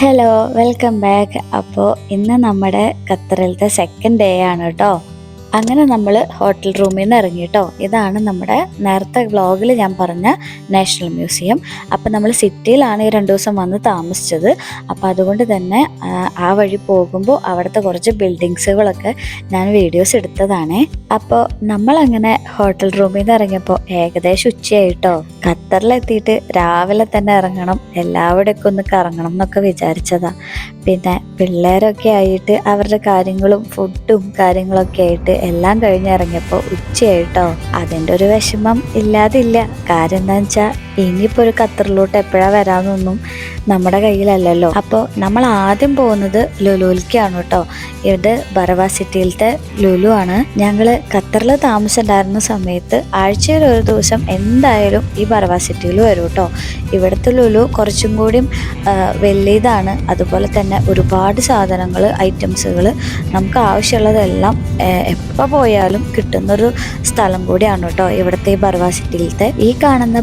Hello welcome back അപ്പോൾ ഇന്ന് നമ്മുടെ ഖത്തറിലത്തെ സെക്കൻഡ് ഡേ ആണ് കേട്ടോ. അങ്ങനെ നമ്മൾ ഹോട്ടൽ റൂമിൽ നിന്ന് ഇറങ്ങി കേട്ടോ. ഇതാണ് നമ്മുടെ നേരത്തെ വ്ളോഗിൽ ഞാൻ പറഞ്ഞ നാഷണൽ മ്യൂസിയം. അപ്പം നമ്മൾ സിറ്റിയിലാണ് ഈ രണ്ട് ദിവസം വന്ന് താമസിച്ചത്. അപ്പോൾ അതുകൊണ്ട് തന്നെ ആ, വഴി പോകുമ്പോൾ അവിടുത്തെ കുറച്ച് ബിൽഡിങ്സുകളൊക്കെ ഞാൻ വീഡിയോസ് എടുത്തതാണേ. അപ്പോൾ നമ്മളങ്ങനെ ഹോട്ടൽ റൂമിൽ നിന്ന് ഇറങ്ങിയപ്പോൾ ഏകദേശം ഉച്ചയായിട്ടോ. ഖത്തറിലെത്തിയിട്ട് രാവിലെ തന്നെ ഇറങ്ങണം എല്ലാവിടെയൊക്കെ ഒന്ന് കറങ്ങണം എന്നൊക്കെ വിചാരിച്ചതാ. പിന്നെ പിള്ളേരൊക്കെ ആയിട്ട് അവരുടെ കാര്യങ്ങളും ഫുഡും കാര്യങ്ങളൊക്കെ ആയിട്ട് എല്ലാം കഴിഞ്ഞിറങ്ങിയപ്പോൾ ഉച്ചയായിട്ടോ അതിന്റെ ഒരു വിഷമം ഇല്ലാതില്ല. കാര്യം എന്താ വെച്ചാൽ ഇനിയിപ്പോൾ ഒരു ഖത്തറിലോട്ട് എപ്പോഴാണ് വരാമെന്നൊന്നും നമ്മുടെ കയ്യിലല്ലല്ലോ. അപ്പോൾ നമ്മൾ ആദ്യം പോകുന്നത് ലുലുവിലേക്കാണ് കേട്ടോ ഇത് ബറവ സിറ്റിയിലത്തെ ലുലു ആണ്. ഞങ്ങൾ ഖത്തറിൽ താമസിച്ചിട്ടുണ്ടായിരുന്ന സമയത്ത് ആഴ്ചയിൽ ഒരു ദിവസം എന്തായാലും ഈ ബറവ സിറ്റിയിൽ വരും കേട്ടോ ഇവിടുത്തെ ലുലു കുറച്ചും കൂടിയും വലിയതാണ് അതുപോലെ തന്നെ ഒരുപാട് സാധനങ്ങൾ ഐറ്റംസുകൾ നമുക്ക് ആവശ്യമുള്ളതെല്ലാം എപ്പോൾ പോയാലും കിട്ടുന്നൊരു സ്ഥലം കൂടിയാണ് കേട്ടോ ഇവിടുത്തെ ഈ ബർവ സിറ്റിയിലത്തെ. ഈ കാണുന്ന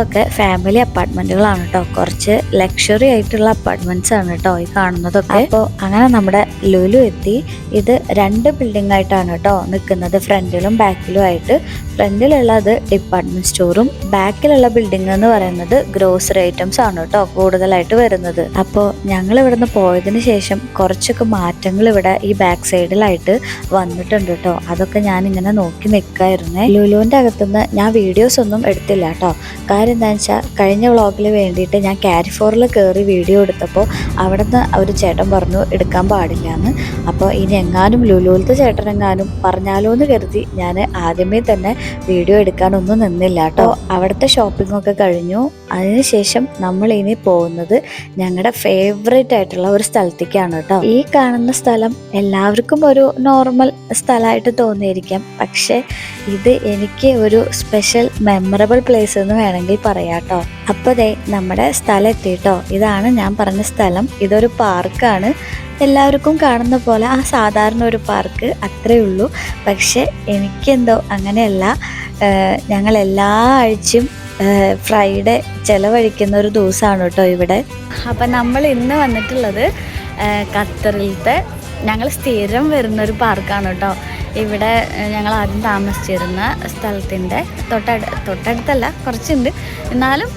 ബിൽഡിങ്സുകളൊക്കെ ഫാമിലി അപ്പാർട്ട്മെന്റുകളാണ് കേട്ടോ കുറച്ച് ലക്ഷറി ആയിട്ടുള്ള അപ്പാർട്ട്മെന്റ്സ് ആണ് കേട്ടോ ഈ കാണുന്നതൊക്കെ. അപ്പോൾ അങ്ങനെ നമ്മുടെ ലുലു എത്തി. ഇത് രണ്ട് ബിൽഡിംഗ് ആയിട്ടാണ് കേട്ടോ നിൽക്കുന്നത് ഫ്രണ്ടിലും ബാക്കിലും ആയിട്ട് ഫ്രണ്ടിലുള്ളത് ഡിപ്പാർട്ട്മെന്റ് സ്റ്റോറും ബാക്കിലുള്ള ബിൽഡിംഗ് എന്ന് പറയുന്നത് ഗ്രോസറി ഐറ്റംസ് ആണ് കേട്ടോ കൂടുതലായിട്ട് വരുന്നത്. അപ്പോൾ ഞങ്ങൾ ഇവിടുന്ന് പോയതിന് ശേഷം കുറച്ചൊക്കെ മാറ്റങ്ങൾ ഇവിടെ ഈ ബാക്ക് സൈഡിലായിട്ട് വന്നിട്ടുണ്ട് കേട്ടോ. അതൊക്കെ ഞാൻ ഇങ്ങനെ നോക്കി നിൽക്കായിരുന്നേ ലുലുവിന്റെ അകത്തുനിന്ന് ഞാൻ വീഡിയോസ് ഒന്നും എടുത്തില്ല കേട്ടോ. കാര്യം എന്താണെന്ന് വെച്ചാൽ കഴിഞ്ഞ വ്ളോഗിൽ വേണ്ടിയിട്ട് ഞാൻ ക്യാരി ഫോറിൽ കയറി വീഡിയോ എടുത്തപ്പോൾ അവിടുന്ന് ഒരു ചേട്ടൻ പറഞ്ഞു എടുക്കാൻ പാടില്ല എന്ന് അപ്പോൾ ഇനി എങ്ങാനും ലുലുവിലത്തെ ചേട്ടനെങ്ങാനും പറഞ്ഞാലോ എന്ന് കരുതി ഞാൻ ആദ്യമേ തന്നെ വീഡിയോ എടുക്കാനൊന്നും നിന്നില്ല കേട്ടോ. അവിടുത്തെ ഷോപ്പിംഗ് ഒക്കെ കഴിഞ്ഞു. അതിനുശേഷം നമ്മൾ ഇനി പോകുന്നത് ഞങ്ങളുടെ ഫേവറേറ്റ് ആയിട്ടുള്ള ഒരു സ്ഥലത്തേക്കാണ് കേട്ടോ ഈ കാണുന്ന സ്ഥലം എല്ലാവർക്കും ഒരു നോർമൽ സ്ഥലമായിട്ട് തോന്നിയിരിക്കാം. പക്ഷെ ഇത് എനിക്ക് ഒരു സ്പെഷ്യൽ മെമ്മറബിൾ പ്ലേസ് എന്ന് വേണമെങ്കിൽ പറയാം കേട്ടോ അപ്പോൾ ദേ നമ്മുടെ സ്ഥലം എത്തിയിട്ടോ ഇതാണ് ഞാൻ പറഞ്ഞ സ്ഥലം. ഇതൊരു പാർക്കാണ് എല്ലാവർക്കും കാണുന്ന പോലെ ആ സാധാരണ ഒരു പാർക്ക് അത്രേ ഉള്ളൂ. പക്ഷെ എനിക്കെന്തോ അങ്ങനെയല്ല. ഞങ്ങൾ എല്ലാ ആഴ്ചയും ഫ്രൈഡേ ചിലവഴിക്കുന്ന ഒരു ദിവസമാണ് കേട്ടോ ഇവിടെ. അപ്പം നമ്മൾ ഇന്ന് വന്നിട്ടുള്ളത് ഖത്തറിലത്തെ ഞങ്ങൾ സ്ഥിരം വരുന്ന ഒരു പാർക്കാണ് കേട്ടോ. ഇവിടെ ഞങ്ങൾ ആദ്യം താമസിച്ചിരുന്ന സ്ഥലത്തിന്റെ തൊട്ടടു തൊട്ടടുത്തല്ല കുറച്ചുണ്ട്. എന്നാലും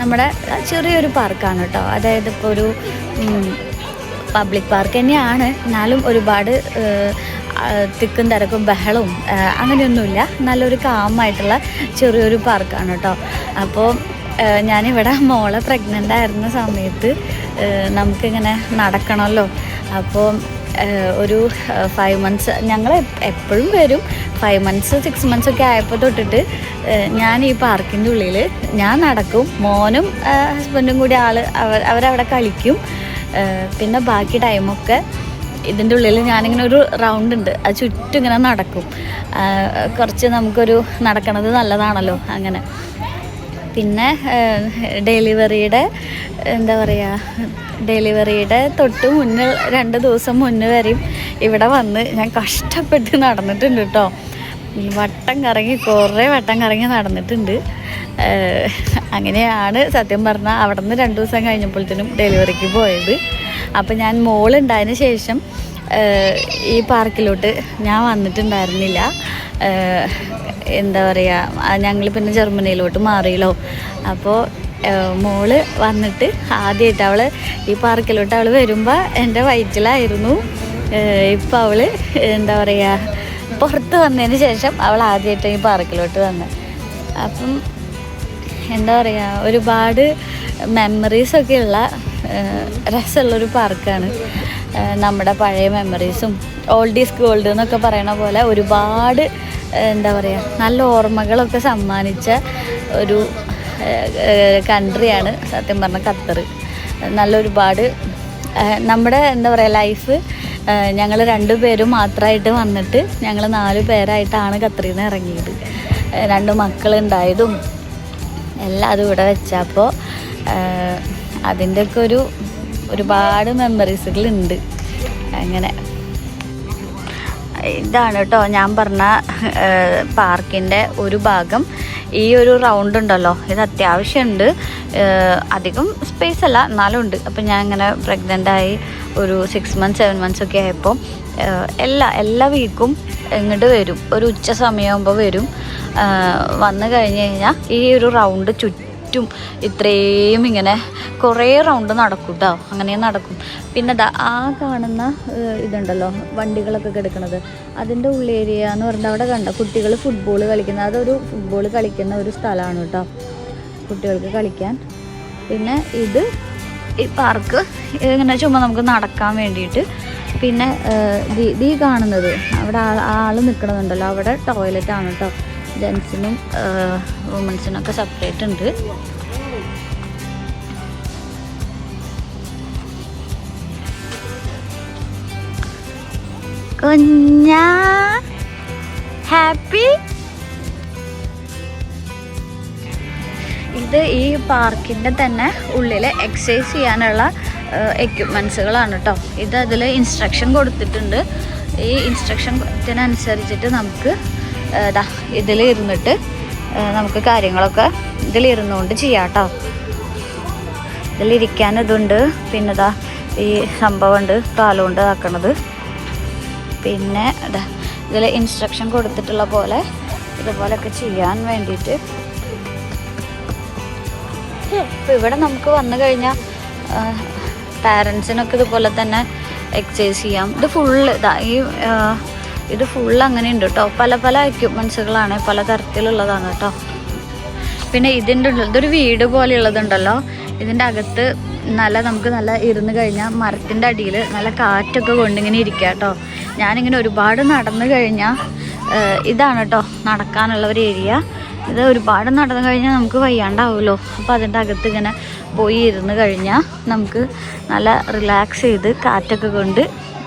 നമ്മുടെ ചെറിയൊരു പാർക്കാണ് കേട്ടോ. അതായത് ഇപ്പോൾ ഒരു പബ്ലിക് പാർക്ക് തന്നെയാണ്. എന്നാലും ഒരുപാട് തിക്കും തിരക്കും ബഹളവും അങ്ങനെയൊന്നുമില്ല. നല്ലൊരു കാമായിട്ടുള്ള ചെറിയൊരു പാർക്കാണ് കേട്ടോ. അപ്പോൾ ഞാനിവിടെ മോളെ പ്രഗ്നന്റ് ആയിരുന്ന സമയത്ത് നമുക്കിങ്ങനെ നടക്കണമല്ലോ. അപ്പോൾ ഒരു ഫൈവ് മന്ത്സ് ഞങ്ങൾ എപ്പോഴും വരും. ഫൈവ് മന്ത്സ് സിക്സ് മന്ത്സ് ഒക്കെ ആയപ്പോൾ തൊട്ടിട്ട് ഞാൻ ഈ പാർക്കിന്റെ ഉള്ളിൽ ഞാൻ നടക്കും. മോനും ഹസ്ബൻഡും കൂടി ആൾ അവർ അവരവിടെ കളിക്കും. പിന്നെ ബാക്കി ടൈമൊക്കെ ഇതിന്റെ ഉള്ളിൽ ഞാനിങ്ങനെ ഒരു റൗണ്ട് ഉണ്ട്. അത് ചുറ്റും ഇങ്ങനെ നടക്കും. കുറച്ച് നമുക്കൊരു നടക്കണത് നല്ലതാണല്ലോ അങ്ങനെ. പിന്നെ ഡെലിവറിയുടെ എന്താ പറയുക ഡെലിവറിയുടെ തൊട്ട് മുന്നേ രണ്ട് ദിവസം മുന്നേ വരെയും ഇവിടെ വന്ന് ഞാൻ കഷ്ടപ്പെട്ട് നടന്നിട്ടുണ്ട് കേട്ടോ വട്ടം കറങ്ങി കുറേ വട്ടം കറങ്ങി നടന്നിട്ടുണ്ട്. അങ്ങനെയാണ് സത്യം പറഞ്ഞാൽ അവിടെ നിന്ന് രണ്ട് ദിവസം കഴിഞ്ഞപ്പോഴത്തേനും ഡെലിവറിക്ക് പോയത്. അപ്പം ഞാൻ മോളുണ്ടായതിന് ശേഷം ഈ പാർക്കിലോട്ട് ഞാൻ വന്നിട്ടുണ്ടായിരുന്നില്ല. എന്താ പറയുക ഞങ്ങൾ പിന്നെ ജർമ്മനിയിലോട്ട് മാറിയല്ലോ. അപ്പോൾ മോൾ വന്നിട്ട് ആദ്യമായിട്ട് അവൾ ഈ പാർക്കിലോട്ട് അവൾ വരുമ്പോൾ എന്റെ വയറ്റിലായിരുന്നു. ഇപ്പം അവൾ എന്താ പറയുക പുറത്ത് വന്നതിന് ശേഷം അവൾ ആദ്യമായിട്ട് ഈ പാർക്കിലോട്ട് വന്നത് അപ്പം എന്താ പറയുക ഒരുപാട് മെമ്മറീസൊക്കെ ഉള്ള രസമുള്ളൊരു പാർക്കാണ്. നമ്മുടെ പഴയ മെമ്മറീസും ഓൾഡ് ഈസ് ഗോൾഡ് എന്നൊക്കെ പറയണ പോലെ ഒരുപാട് എന്താ പറയുക നല്ല ഓർമ്മകളൊക്കെ സമ്മാനിച്ച ഒരു കൺട്രിയാണ് സത്യം പറഞ്ഞ ഖത്തർ. നല്ല ഒരുപാട് നമ്മുടെ എന്താ പറയുക ലൈഫ് ഞങ്ങൾ രണ്ടു പേരും മാത്രമായിട്ട് വന്നിട്ട് ഞങ്ങൾ നാല് പേരായിട്ടാണ് ഖത്തറിൽ നിന്ന് ഇറങ്ങിയത്. രണ്ട് മക്കളുണ്ടായതും എല്ലാം അതും ഇവിടെ വെച്ചപ്പോൾ അതിന്റെയൊക്കെ ഒരു ഒരുപാട് മെമ്മറീസുകളുണ്ട് അങ്ങനെ. ഇതാണ് കേട്ടോ ഞാൻ പറഞ്ഞ പാർക്കിന്റെ ഒരു ഭാഗം. ഈ ഒരു റൗണ്ട് ഉണ്ടല്ലോ ഇത് അത്യാവശ്യമുണ്ട്. അധികം സ്പേസ് അല്ല എന്നാലും ഉണ്ട്. അപ്പം ഞാൻ ഇങ്ങനെ പ്രഗ്നന്റ് ആയി ഒരു സിക്സ് മന്ത്സ് സെവൻ മന്ത്സ് ഒക്കെ ആയപ്പോൾ എല്ലാ എല്ലാ വീക്കും ഇങ്ങോട്ട് വരും. ഒരു ഉച്ച സമയമാകുമ്പോൾ വരും. വന്നു കഴിഞ്ഞ് കഴിഞ്ഞാൽ ഈ ഒരു റൗണ്ട് ചുറ്റും ഇത്രയും ഇങ്ങനെ കുറേ റൗണ്ട് നടക്കും കേട്ടോ അങ്ങനെ നടക്കും. പിന്നെ ആ കാണുന്ന ഇതുണ്ടല്ലോ വണ്ടികളൊക്കെ കിടക്കുന്നത് അതിന്റെ ഉള്ളേരിയ എന്ന് പറഞ്ഞാൽ അവിടെ കണ്ട കുട്ടികൾ ഫുട്ബോൾ കളിക്കുന്ന അതൊരു ഫുട്ബോൾ കളിക്കുന്ന ഒരു സ്ഥലമാണ് കേട്ടോ കുട്ടികൾക്ക് കളിക്കാൻ. പിന്നെ ഇത് ഈ പാർക്ക് ഇങ്ങനെ ചുമ്മാ നമുക്ക് നടക്കാൻ വേണ്ടിയിട്ട്. പിന്നെ ദി- കാണുന്നത്. അവിടെ ആൾ ആൾ നിൽക്കണമെന്നുണ്ടല്ലോ അവിടെ ടോയ്ലറ്റ് ആണ് കേട്ടോ ജെൻസിനും വുമൻസിനൊക്കെ സെപ്പറേറ്റ് ഉണ്ട്. ഹാപ്പി ഇത് ഈ പാർക്കിന്റെ തന്നെ ഉള്ളിൽ എക്സസൈസ് ചെയ്യാനുള്ള എക്യുപ്മെൻസുകളാണ് കേട്ടോ ഇത് അതിൽ ഇൻസ്ട്രക്ഷൻ കൊടുത്തിട്ടുണ്ട്. ഈ ഇൻസ്ട്രക്ഷനനുസരിച്ചിട്ട് നമുക്ക് ഇതാ ഇതിൽ ഇരുന്നിട്ട് നമുക്ക് കാര്യങ്ങളൊക്കെ ഇതിലിരുന്നുകൊണ്ട് ചെയ്യാം കേട്ടോ ഇതിലിരിക്കാൻ ഇതുണ്ട് പിന്നെ ഇതാ ഈ സംഭവം സംഭവമുണ്ട് കാലുകൊണ്ട് ആക്കണത്. പിന്നെ ഇതാ ഇതിൽ ഇൻസ്ട്രക്ഷൻ കൊടുത്തിട്ടുള്ള പോലെ ഇതുപോലൊക്കെ ചെയ്യാൻ വേണ്ടിയിട്ട്. ഇപ്പം ഇവിടെ നമുക്ക് വന്നു കഴിഞ്ഞാൽ പാരൻസിനൊക്കെ ഇതുപോലെ തന്നെ എക്സസൈസ് ചെയ്യാം. ഇത് ഫുള്ള് ഇതാ ഈ ഇത് ഫുൾ അങ്ങനെ ഉണ്ട് കേട്ടോ പല പല എക്യുപ്മെൻസുകളാണ് പല തരത്തിലുള്ളതാണ് കേട്ടോ പിന്നെ ഇതിന്റെ ഇതൊരു വീട് പോലെയുള്ളതുണ്ടല്ലോ. ഇതിന്റെ അകത്ത് നല്ല നമുക്ക് നല്ല ഇരുന്ന് കഴിഞ്ഞാൽ മരത്തിന്റെ അടിയിൽ നല്ല കാറ്റൊക്കെ കൊണ്ടിങ്ങനെ ഇരിക്കുക കേട്ടോ ഞാനിങ്ങനെ ഒരുപാട് നടന്നു കഴിഞ്ഞാൽ ഇതാണ് കേട്ടോ നടക്കാനുള്ള ഒരു ഏരിയ. ഇത് ഒരുപാട് നടന്നു കഴിഞ്ഞാൽ നമുക്ക് വയ്യാണ്ടാവുമല്ലോ അപ്പോൾ അതിന്റെ അകത്ത് ഇങ്ങനെ പോയി ഇരുന്ന് കഴിഞ്ഞാൽ നമുക്ക് നല്ല റിലാക്സ് ചെയ്ത് കാറ്റൊക്കെ കൊണ്ട്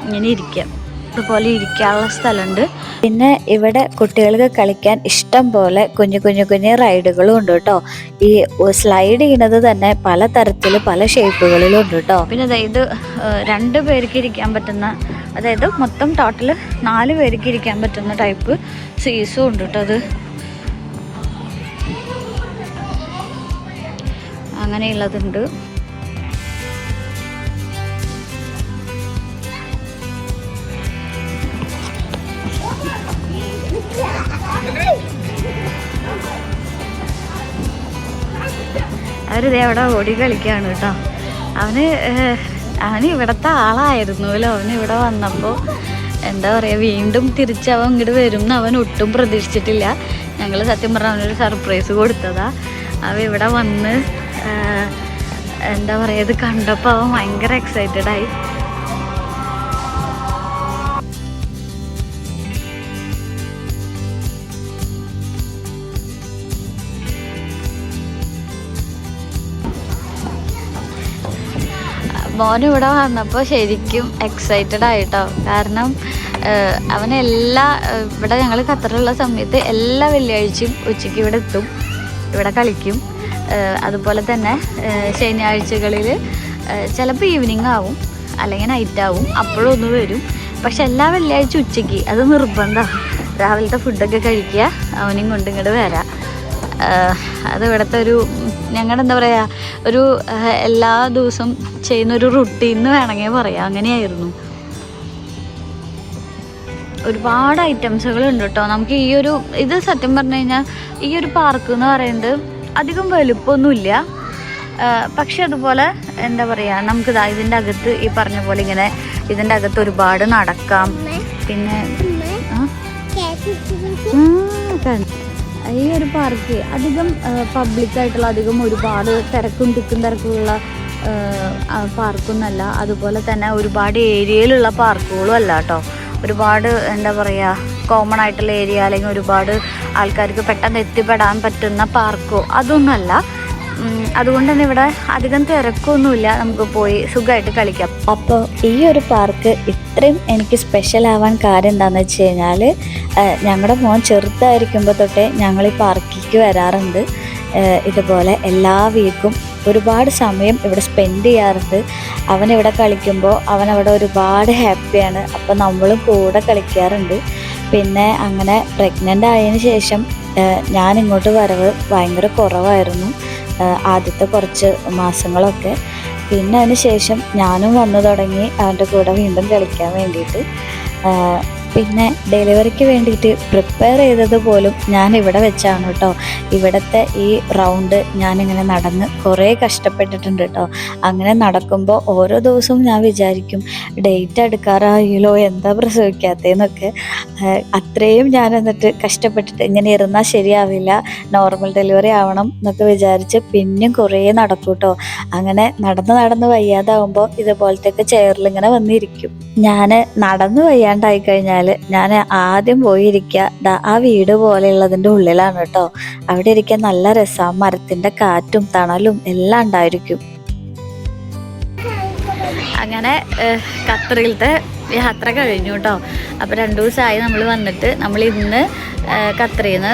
ഇങ്ങനെ ഇരിക്കാം. ഇതുപോലെ ഇരിക്കാനുള്ള സ്ഥലമുണ്ട്. പിന്നെ ഇവിടെ കുട്ടികൾക്ക് കളിക്കാൻ ഇഷ്ടം പോലെ കുഞ്ഞു കുഞ്ഞു കുഞ്ഞു റൈഡുകളും ഉണ്ട് കേട്ടോ. ഈ സ്ലൈഡ് ചെയ്യുന്നത് തന്നെ പല തരത്തിൽ പല ഷേപ്പുകളിലും ഉണ്ട് കേട്ടോ. പിന്നെ അതായത് രണ്ട് പേർക്ക് ഇരിക്കാൻ പറ്റുന്ന അതായത് മൊത്തം ടോട്ടൽ നാല് പേർക്ക് ഇരിക്കാൻ പറ്റുന്ന ടൈപ്പ് സീസും ഉണ്ട് കേട്ടോ അത്. അങ്ങനെയുള്ളതുണ്ട്. അവരിതേ അവിടെ ഓടി കളിക്കുകയാണ് കേട്ടോ. അവന് അവന് ഇവിടുത്തെ ആളായിരുന്നുല്ലോ അവന് ഇവിടെ വന്നപ്പോൾ എന്താ പറയുക വീണ്ടും തിരിച്ചവൻ ഇങ്ങോട്ട് വരും എന്ന് അവൻ ഒട്ടും പ്രതീക്ഷിച്ചിട്ടില്ല. ഞങ്ങൾ സത്യം പറഞ്ഞാൽ അവനൊരു സർപ്രൈസ് കൊടുത്തതാ. അവൻ ഇവിടെ വന്ന് എന്താ പറയുക ഇത് കണ്ടപ്പോൾ അവൻ ഭയങ്കര എക്സൈറ്റഡ് മോൻ ഇവിടെ വന്നപ്പോൾ ശരിക്കും എക്സൈറ്റഡ് ആയിട്ടോ. കാരണം അവനെല്ലാ എല്ലാ ഇവിടെ ഞങ്ങൾ ഖത്തറിലുള്ള സമയത്ത് എല്ലാ വെള്ളിയാഴ്ചയും ഉച്ചയ്ക്ക് ഇവിടെ എത്തും. ഇവിടെ കളിക്കും. അതുപോലെ തന്നെ ശനിയാഴ്ചകളിൽ ചിലപ്പോൾ ഈവനിങ് ആവും. അല്ലെങ്കിൽ നൈറ്റ് ആവും. അപ്പോഴും ഒന്ന് വരും. പക്ഷെ എല്ലാ വെള്ളിയാഴ്ച ഉച്ചയ്ക്ക്. അത് നിർബന്ധമാണ് രാവിലത്തെ ഫുഡൊക്കെ കഴിക്കുക. അവനും കൊണ്ട് ഇങ്ങോട്ട് വരാം. അത് ഇവിടുത്തെ ഒരു ഞങ്ങളുടെ എന്താ പറയുക ഒരു എല്ലാ ദിവസവും ചെയ്യുന്ന ഒരു റുട്ടീൻ എന്ന് വേണമെങ്കിൽ പറയാം. അങ്ങനെയായിരുന്നു. ഒരുപാട് ഐറ്റംസുകൾ ഉണ്ട് കേട്ടോ നമുക്ക് ഈ ഒരു ഇത് സത്യം പറഞ്ഞു കഴിഞ്ഞാൽ ഈ ഒരു പാർക്ക് എന്ന് പറയുന്നത് അധികം വലുപ്പമൊന്നുമില്ല. പക്ഷെ അതുപോലെ എന്താ പറയുക നമുക്ക് ഇതിന്റെ അകത്ത് ഈ പറഞ്ഞ പോലെ ഇങ്ങനെ ഇതിന്റെ അകത്ത് ഒരുപാട് നടക്കാം. പിന്നെ ആ. ഈ ഒരു പാർക്ക് അധികം പബ്ലിക്കായിട്ടുള്ള അധികം ഒരുപാട് തിരക്കും തിക്കും തിരക്കുള്ള പാർക്കൊന്നല്ല. അതുപോലെ തന്നെ ഒരുപാട് ഏരിയയിലുള്ള പാർക്കുകളും അല്ല കേട്ടോ ഒരുപാട് എന്താ പറയുക കോമൺ ആയിട്ടുള്ള ഏരിയ അല്ലെങ്കിൽ ഒരുപാട് ആൾക്കാർക്ക് പെട്ടെന്ന് എത്തിപ്പെടാൻ പറ്റുന്ന പാർക്കോ അതൊന്നുമല്ല അതുകൊണ്ട് തന്നെ ഇവിടെ അധികം തിരക്കൊന്നുമില്ല. നമുക്ക് പോയി സുഖമായിട്ട് കളിക്കാം. അപ്പോൾ ഈ ഒരു പാർക്ക് ഇത്രയും എനിക്ക് സ്പെഷ്യൽ ആവാൻ കാര്യം എന്താണെന്ന് വെച്ച് കഴിഞ്ഞാൽ ഞങ്ങളുടെ മോൻ ചെറുതായിരിക്കുമ്പോൾ തൊട്ടേ ഞങ്ങൾ ഈ പാർക്കിലേക്ക് വരാറുണ്ട്. ഇതുപോലെ എല്ലാ വീക്കും ഒരുപാട് സമയം ഇവിടെ സ്പെൻഡ് ചെയ്യാറുണ്ട്. അവൻ ഇവിടെ കളിക്കുമ്പോൾ അവൻ അവിടെ ഒരുപാട് ഹാപ്പിയാണ് അപ്പോൾ നമ്മളും കൂടെ കളിക്കാറുണ്ട്. പിന്നെ അങ്ങനെ പ്രഗ്നന്റ് ആയതിനു ശേഷം ഞാൻ ഇങ്ങോട്ട് വരവ് ഭയങ്കര കുറവായിരുന്നു. ആദ്യത്തെ കുറച്ച് മാസങ്ങളൊക്കെ. പിന്നെ അതിന് ശേഷം ഞാനും വന്നു തുടങ്ങി അവന്റെ കൂടെ വീണ്ടും കളിക്കാൻ വേണ്ടിയിട്ട്. പിന്നെ ഡെലിവറിക്ക് വേണ്ടിയിട്ട് പ്രിപ്പയർ ചെയ്തത് പോലും ഞാൻ ഇവിടെ വെച്ചാണ് കേട്ടോ. ഇവിടുത്തെ ഈ റൗണ്ട് ഞാനിങ്ങനെ നടന്ന് കുറേ കഷ്ടപ്പെട്ടിട്ടുണ്ട് കേട്ടോ. അങ്ങനെ നടക്കുമ്പോൾ ഓരോ ദിവസവും ഞാൻ വിചാരിക്കും ഡേറ്റ് എടുക്കാറായില്ലോ എന്താ പ്രസവിക്കാത്തതെന്നൊക്കെ അത്രയും ഞാൻ എന്നിട്ട് കഷ്ടപ്പെട്ടിട്ട് ഇങ്ങനെ ഇരുന്നാൽ ശരിയാവില്ല നോർമൽ ഡെലിവറി ആവണം എന്നൊക്കെ വിചാരിച്ച് പിന്നെയും കുറേ നടക്കും കേട്ടോ. അങ്ങനെ നടന്ന് നടന്ന് വയ്യാതാവുമ്പോൾ ഇതുപോലത്തെ ചെയറിൽ ഇങ്ങനെ വന്നിരിക്കും. ഞാൻ നടന്ന് വയ്യാണ്ടായി കഴിഞ്ഞാൽ ഞാൻ ആദ്യം പോയിരിക്കുക ആ വീട് പോലെയുള്ളതിന്റെ ഉള്ളിലാണ് കേട്ടോ അവിടെ ഇരിക്കാൻ നല്ല രസമാണ് മരത്തിന്റെ കാറ്റും തണലും എല്ലാം ഉണ്ടായിരിക്കും. അങ്ങനെ ഖത്തറിലത്തെ യാത്ര കഴിഞ്ഞു കേട്ടോ അപ്പോൾ രണ്ടു ദിവസമായി നമ്മൾ വന്നിട്ട് നമ്മൾ ഇന്ന് ഖത്തറിൽ നിന്ന്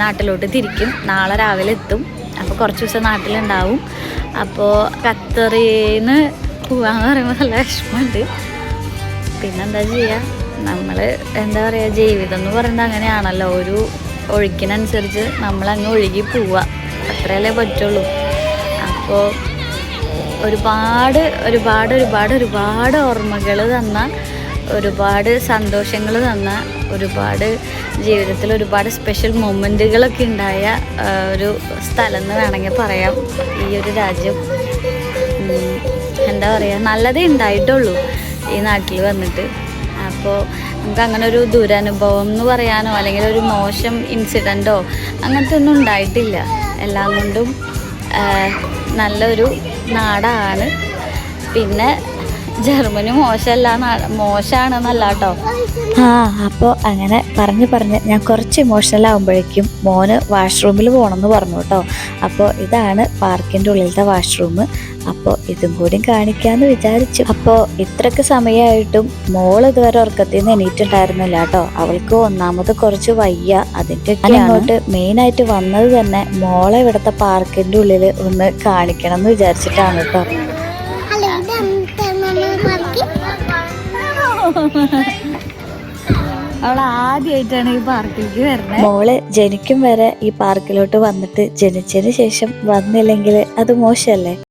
നാട്ടിലോട്ട് തിരിക്കും. നാളെ രാവിലെ എത്തും. അപ്പോൾ കുറച്ച് ദിവസം നാട്ടിലുണ്ടാവും. അപ്പോൾ ഖത്തറിൽ നിന്ന് പോവാന്ന് പറയുമ്പോൾ നല്ല വിഷമമുണ്ട്. പിന്നെന്താ ചെയ്യുക നമ്മൾ എന്താ പറയുക ജീവിതം എന്ന് പറയുന്നത് അങ്ങനെയാണല്ലോ. ഒരു ഒഴുക്കിനനുസരിച്ച് നമ്മളങ്ങ് ഒഴുകി പോവുക അത്രയല്ലേ പറ്റുള്ളൂ. അപ്പോൾ ഒരുപാട് ഒരുപാട് ഒരുപാട് ഒരുപാട് ഓർമ്മകൾ തന്ന ഒരുപാട് സന്തോഷങ്ങൾ തന്ന ഒരുപാട് ജീവിതത്തിൽ ഒരുപാട് സ്പെഷ്യൽ മൊമെന്റുകളൊക്കെ ഉണ്ടായ ഒരു സ്ഥലം എന്ന് വേണമെങ്കിൽ പറയാം. ഈ ഒരു രാജ്യം. എന്താ പറയുക നല്ലതേ ഉണ്ടായിട്ടുള്ളൂ ഈ നാട്ടിൽ വന്നിട്ട്. അപ്പോൾ നമുക്ക് അങ്ങനെ ഒരു ദുരനുഭവം എന്ന് പറയാനോ അല്ലെങ്കിൽ ഒരു മോശം ഇൻസിഡന്റോ അങ്ങനത്തെ ഒന്നും ഉണ്ടായിട്ടില്ല. എല്ലാം കൊണ്ടും നല്ലൊരു നാടാണ്. പിന്നെ ജർമ്മനി മോശമല്ല മോശമാണെന്നല്ല കേട്ടോ ആ അപ്പോൾ അങ്ങനെ പറഞ്ഞ് പറഞ്ഞ് ഞാൻ കുറച്ച് ഇമോഷണൽ ആകുമ്പോഴേക്കും മോന് വാഷ്റൂമിൽ പോകണമെന്ന് പറഞ്ഞു കേട്ടോ. അപ്പോൾ ഇതാണ് പാർക്കിന്റെ ഉള്ളിലത്തെ വാഷ്റൂം അപ്പോൾ ഇതും കൂടി കാണിക്കാമെന്ന് വിചാരിച്ചു. അപ്പോൾ ഇത്രക്ക് സമയമായിട്ടും മോൾ ഇതുവരെ ഉറക്കത്തിൽ നിന്ന് എണീറ്റുണ്ടായിരുന്നില്ല കേട്ടോ. അവൾക്ക് ഒന്നാമത് കുറച്ച് വയ്യ. അതിന്റെ അങ്ങോട്ട് മെയിനായിട്ട് വന്നത് തന്നെ മോളെ ഇവിടുത്തെ പാർക്കിന്റെ ഉള്ളിൽ ഒന്ന് കാണിക്കണം എന്ന് വിചാരിച്ചിട്ടാണ് കേട്ടോ. അവൾ ആദ്യമായിട്ടാണ് ഈ പാർക്കിലേക്ക് വരുന്നത് മോൾ ജനിക്കും വരെ ഈ പാർക്കിലോട്ട് വന്നിട്ട് ജനിച്ചതിന് ശേഷം വന്നില്ലെങ്കിൽ അത് മോശമല്ലേ?